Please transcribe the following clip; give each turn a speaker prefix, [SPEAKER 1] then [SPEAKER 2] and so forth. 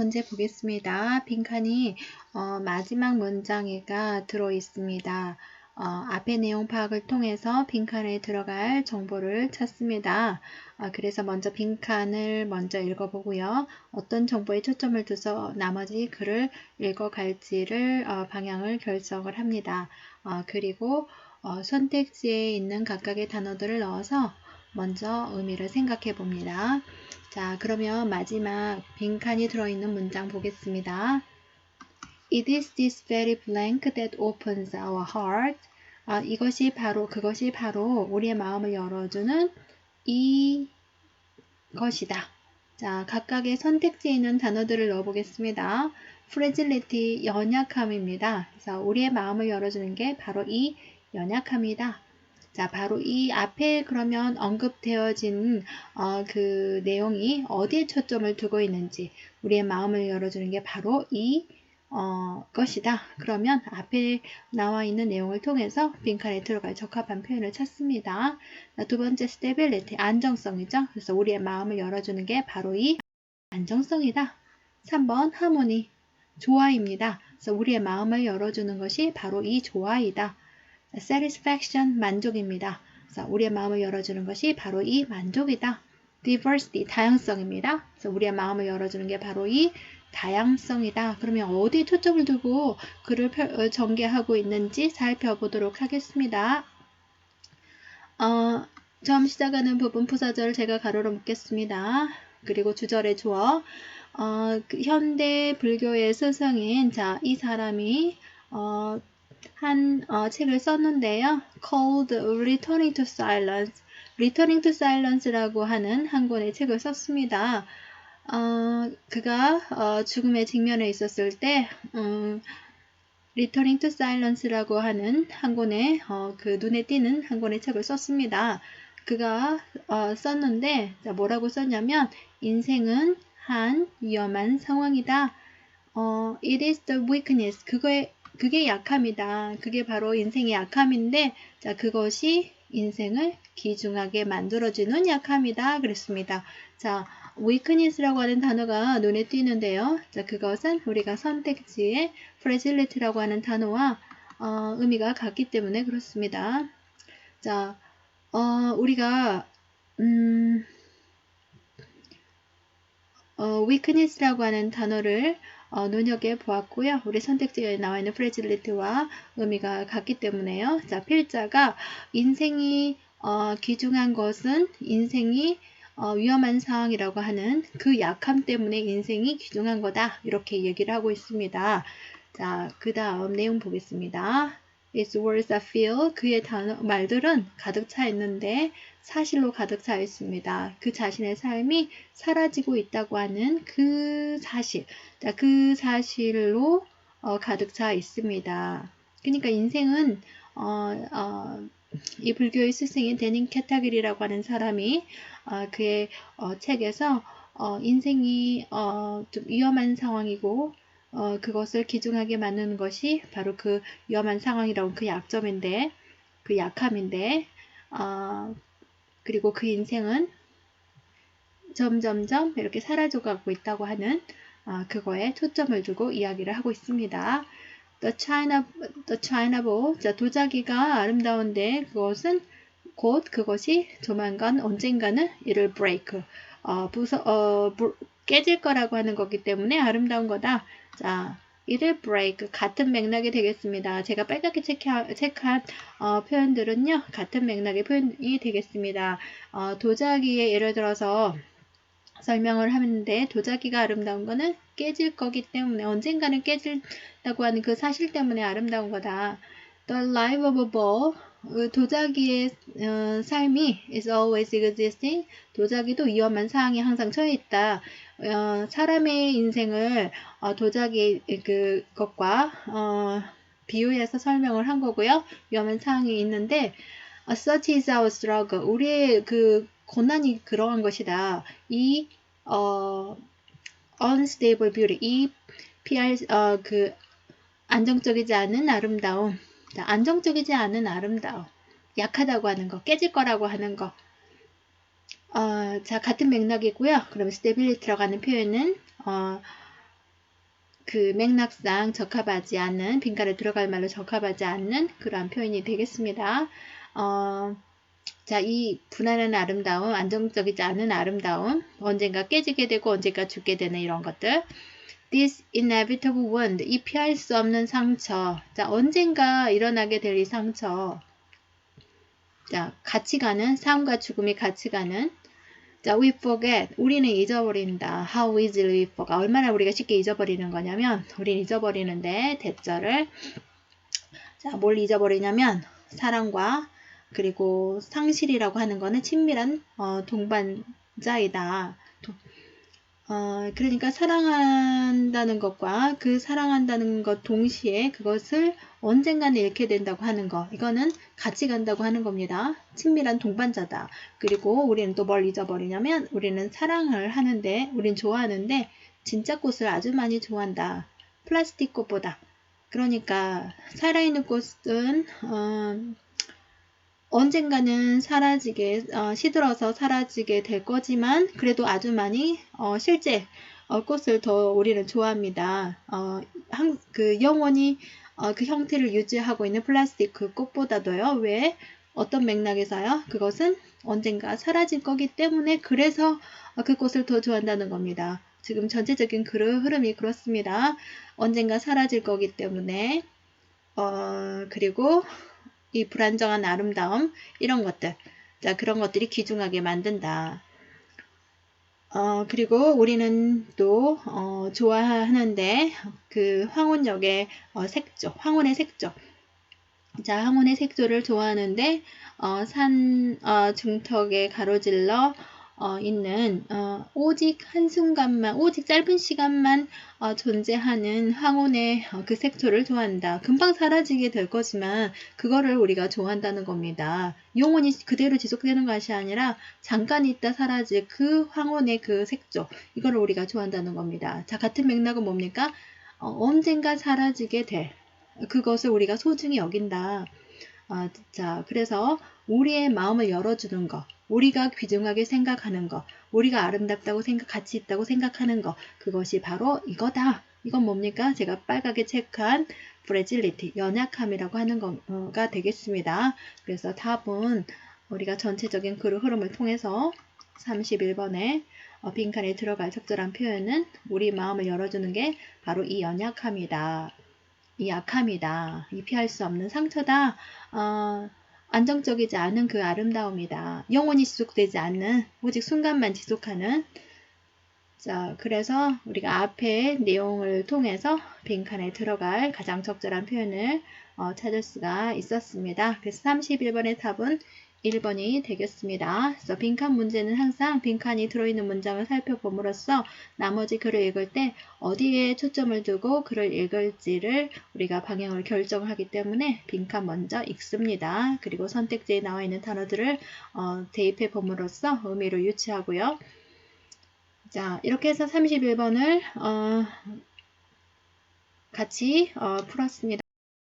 [SPEAKER 1] 문제 보겠습니다. 빈칸이 어, 마지막 문장에가 들어 있습니다. 어, 앞의 내용 파악을 통해서 빈칸에 들어갈 정보를 찾습니다. 어, 그래서 먼저 빈칸을 먼저 읽어보고요. 어떤 정보에 초점을 둬서 나머지 글을 읽어갈지를 어, 방향을 결정을 합니다. 어, 그리고 어, 선택지에 있는 각각의 단어들을 넣어서 먼저 의미를 생각해 봅니다. 자, 그러면 마지막 빈칸이 들어있는 문장 보겠습니다. It is this very blank that opens our heart. 아, 이것이 바로, 그것이 바로 우리의 마음을 열어주는 이 것이다. 자, 각각의 선택지에 있는 단어들을 넣어보겠습니다. fragility, 연약함입니다. 그래서 우리의 마음을 열어주는 게 바로 이 연약함이다. 자, 바로 이 앞에 그러면 언급되어진 어, 그 내용이 어디에 초점을 두고 있는지 우리의 마음을 열어주는 게 바로 이 어, 것이다. 그러면 앞에 나와 있는 내용을 통해서 빈칸에 들어갈 적합한 표현을 찾습니다. 자, 두 번째 스테빌리티, 안정성이죠. 그래서 우리의 마음을 열어주는 게 바로 이 안정성이다. 3번 하모니, 조화입니다. 그래서 우리의 마음을 열어주는 것이 바로 이 조화이다. Satisfaction 만족입니다. 그래서 우리의 마음을 열어주는 것이 바로 이 만족이다. diversity 다양성입니다. 그래서 우리의 마음을 열어주는 게 바로 이 다양성이다. 그러면 어디에 초점을 두고 글을 어, 전개하고 있는지 살펴보도록 하겠습니다. 어, 처음 시작하는 부분 부사절 제가 가로로 묶겠습니다. 그리고 주절의 주어 어, 그 현대 불교의 스승인 자, 이 사람이 어, 한 어, 책을 썼는데요. Called Returning to Silence. Returning to Silence라고 하는 한 권의 책을 썼습니다. 어, 그가 어, 죽음의 직면에 있었을 때 음, Returning to Silence라고 하는 한 권의 어, 그 눈에 띄는 한 권의 책을 썼습니다. 그가 어, 썼는데 자, 뭐라고 썼냐면 인생은 한 위험한 상황이다. 어, it is the weakness. 그거에 그게 약함이다. 그게 바로 인생의 약함인데, 자, 그것이 인생을 기중하게 만들어주는 약함이다. 그랬습니다. 자, weakness라고 하는 단어가 눈에 띄는데요. 자, 그것은 우리가 선택지에 fragility라고 하는 단어와 어, 의미가 같기 때문에 그렇습니다. 자, 어, 우리가 음, 어, weakness라고 하는 단어를 어, 눈여겨 보았고요. 우리 선택지에 나와 있는 프레질리티와 의미가 같기 때문에요. 자, 필자가 인생이 어, 귀중한 것은 인생이 어, 위험한 상황이라고 하는 그 약함 때문에 인생이 귀중한 거다. 이렇게 얘기를 하고 있습니다. 자, 그 다음 내용 보겠습니다. Its words are filled. 그의 단어, 말들은 가득 차 있는데 사실로 가득 차 있습니다. 그 자신의 삶이 사라지고 있다고 하는 그 사실. 자, 그 사실로 어, 가득 차 있습니다. 그러니까 인생은 어, 어, 이 불교의 스승인 데닌 캐타길이라고 하는 사람이 어, 그의 어, 책에서 어, 인생이 어, 좀 위험한 상황이고 어, 그것을 기중하게 만드는 것이 바로 그 위험한 상황이라고 그 약점인데 그 약함인데 어, 그리고 그 인생은 점점점 이렇게 사라져가고 있다고 하는 어, 그거에 초점을 두고 이야기를 하고 있습니다. The China, the China Ball, 자, 도자기가 아름다운데 그것은 곧 그것이 조만간 언젠가는 이를 break, 어, 부서, 어, 깨질 거라고 하는 거기 때문에 아름다운 거다. 자, 이를 break 같은 맥락이 되겠습니다. 제가 빨갛게 체크한, 체크한 어, 표현들은요 같은 맥락의 표현이 되겠습니다. 어, 도자기에 예를 들어서 설명을 하는데 도자기가 아름다운 거는 깨질 거기 때문에 언젠가는 깨질다고 하는 그 사실 때문에 아름다운 거다. The life of a ball 그 도자기의 어, 삶이 is always existing. 도자기도 위험한 상황에 항상 처해 있다. 어, 사람의 인생을 어, 도자기 그 것과 어, 비유해서 설명을 한 거고요. 위험한 상황이 있는데 such is our struggle. 우리의 그 고난이 그러한 것이다. 이 어, unstable beauty, 이 PR 어, 그 안정적이지 않은 아름다움, 안정적이지 않은 아름다움, 약하다고 하는 거, 깨질 거라고 하는 거. 어, 자 같은 맥락이고요. 그럼 stability라고 하는 표현은 어, 그 맥락상 적합하지 않는 빈칸에 들어갈 말로 적합하지 않는 그러한 표현이 되겠습니다. 어, 자, 이 불안한 아름다움, 안정적이지 않은 아름다움, 언젠가 깨지게 되고 언젠가 죽게 되는 이런 것들. This inevitable wound, 이 피할 수 없는 상처. 자, 언젠가 일어나게 될 이 상처. 자, 같이 가는, 삶과 죽음이 같이 가는. 자, we forget. 우리는 잊어버린다. How easily we forget. 얼마나 우리가 쉽게 잊어버리는 거냐면, 우린 잊어버리는데, 대절을. 자, 뭘 잊어버리냐면, 사랑과, 그리고 상실이라고 하는 거는 친밀한 어, 동반자이다. 도- 어, 그러니까 사랑한다는 것과 그 사랑한다는 것 동시에 그것을 언젠가는 잃게 된다고 하는 것. 이거는 같이 간다고 하는 겁니다. 친밀한 동반자다. 그리고 우리는 또 뭘 잊어버리냐면 우리는 사랑을 하는데, 우린 좋아하는데 진짜 꽃을 아주 많이 좋아한다. 플라스틱 꽃보다. 그러니까 살아있는 꽃은 어, 언젠가는 사라지게 어, 시들어서 사라지게 될 거지만 그래도 아주 많이 어, 실제 어, 꽃을 더 우리는 좋아합니다. 어, 한, 그 영원히 어, 그 형태를 유지하고 있는 플라스틱 그 꽃보다도요. 왜? 어떤 맥락에서요? 그것은 언젠가 사라질 거기 때문에 그래서 어, 그 꽃을 더 좋아한다는 겁니다. 지금 전체적인 그 흐름이 그렇습니다. 언젠가 사라질 거기 때문에 어, 그리고 이 불안정한 아름다움 이런 것들 자 그런 것들이 귀중하게 만든다. 어, 그리고 우리는 또 어, 좋아하는데 그 황혼역의 어, 색조, 황혼의 색조. 자, 황혼의 색조를 좋아하는데 어, 산 어, 중턱에 가로질러 어, 있는 어, 오직 한순간만, 오직 짧은 시간만 어, 존재하는 황혼의 어, 그 색조를 좋아한다. 금방 사라지게 될 거지만 그거를 우리가 좋아한다는 겁니다. 영원히 그대로 지속되는 것이 아니라 잠깐 있다 사라질 그 황혼의 그 색조 이거를 우리가 좋아한다는 겁니다. 자 같은 맥락은 뭡니까? 어, 언젠가 사라지게 될 그것을 우리가 소중히 여긴다. 어, 자 그래서 우리의 마음을 열어주는 것 우리가 귀중하게 생각하는 것 우리가 아름답다고 생각 가치 있다고 생각하는 것 그것이 바로 이거다. 이건 뭡니까? 제가 빨갛게 체크한 fragility, 연약함이라고 하는 거가 되겠습니다. 그래서 답은 우리가 전체적인 그 흐름을 통해서 31번에 어, 빈칸에 들어갈 적절한 표현은 우리 마음을 열어주는 게 바로 이 연약함이다. 이 약함이다. 이 피할 수 없는 상처다. 어, 안정적이지 않은 그 아름다움이다. 영원히 지속되지 않는 오직 순간만 지속하는 자, 그래서 우리가 앞에 내용을 통해서 빈칸에 들어갈 가장 적절한 표현을 어, 찾을 수가 있었습니다. 그래서 31번의 답은 1번이 되겠습니다. 그래서 빈칸 문제는 항상 빈칸이 들어있는 문장을 살펴봄으로써 나머지 글을 읽을 때 어디에 초점을 두고 글을 읽을지를 우리가 방향을 결정하기 때문에 빈칸 먼저 읽습니다. 그리고 선택지에 나와 있는 단어들을 어, 대입해 봄으로써 의미를 유치하고요. 자, 이렇게 해서 31번을 어, 같이 어, 풀었습니다.